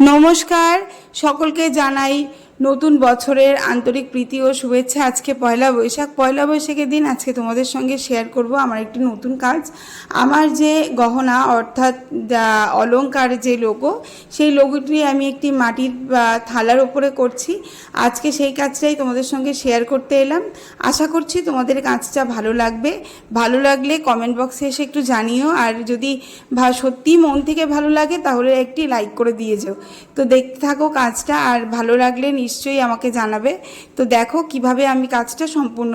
নমস্কার সকলকে জানাই নতুন বছরের আন্তরিক প্রীতি ও শুভেচ্ছা। আজকে পয়লা বৈশাখ। পয়লা বৈশাখের দিন আজকে তোমাদের সঙ্গে শেয়ার করব আমার একটি নতুন কাজ। আমার যে গহনা, অর্থাৎ অলঙ্কার যে লোগো সেই লোগোটি আমি একটি মাটির থালার ওপরে করছি। আজকে সেই কাজটাই তোমাদের সঙ্গে শেয়ার করতে এলাম। আশা করছি তোমাদের কাজটা ভালো লাগবে। ভালো লাগলে কমেন্ট বক্সে এসে একটু জানিও। আর যদি সত্যি মন থেকে ভালো লাগে, তাহলে একটি লাইক করে দিয়ে যেও। তো দেখতে থাকো কাজটা। আর ভালো লাগলে নিশ্চয়ই আমাকে জানাবে। তো দেখো কীভাবে আমি কাজটা সম্পূর্ণ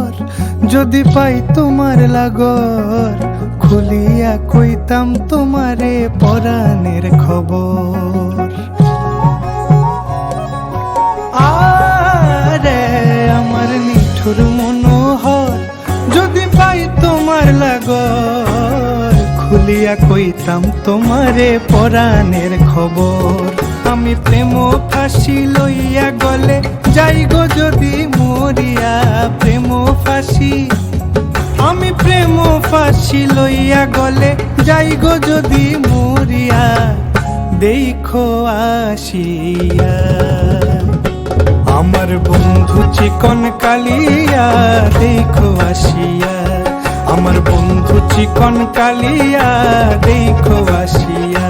মনোহর যদি পাই তোমার লাগর, খুলিয়া কইতাম তোমারে পরাণের খবর। আরে আমার মিঠুর মনোহর, যদি পাই তোমার লাগর, খুলিয়া কইতাম তোমারে পরাণের খবর। আমি প্রেম ফাঁসি লইয়া গলে যাই গো যদি মরিয়া, প্রেম ফাঁসি। আমি প্রেম ফাঁসি লইয়া গলে যাই গো যদি মরিয়া, দেখো আসিয়া। আমার বন্ধু চিকন কালিয়া, দেখো আসিয়া। আমার বন্ধু চিকন কালিয়া, দেখো আসিয়া।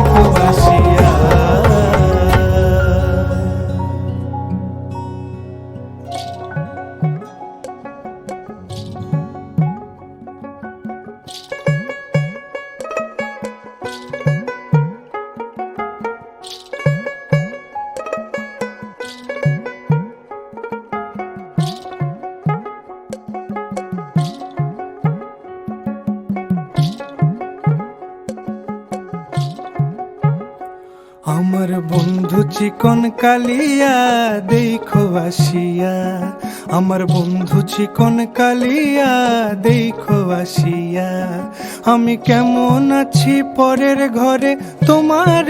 আমার বন্ধু চিকন কালিয়া, দেখো আসিয়া। আমার বন্ধু চিকন কালিয়া, দেখো আসিয়া। আমি কেমন আছি পরের ঘরে, তোমার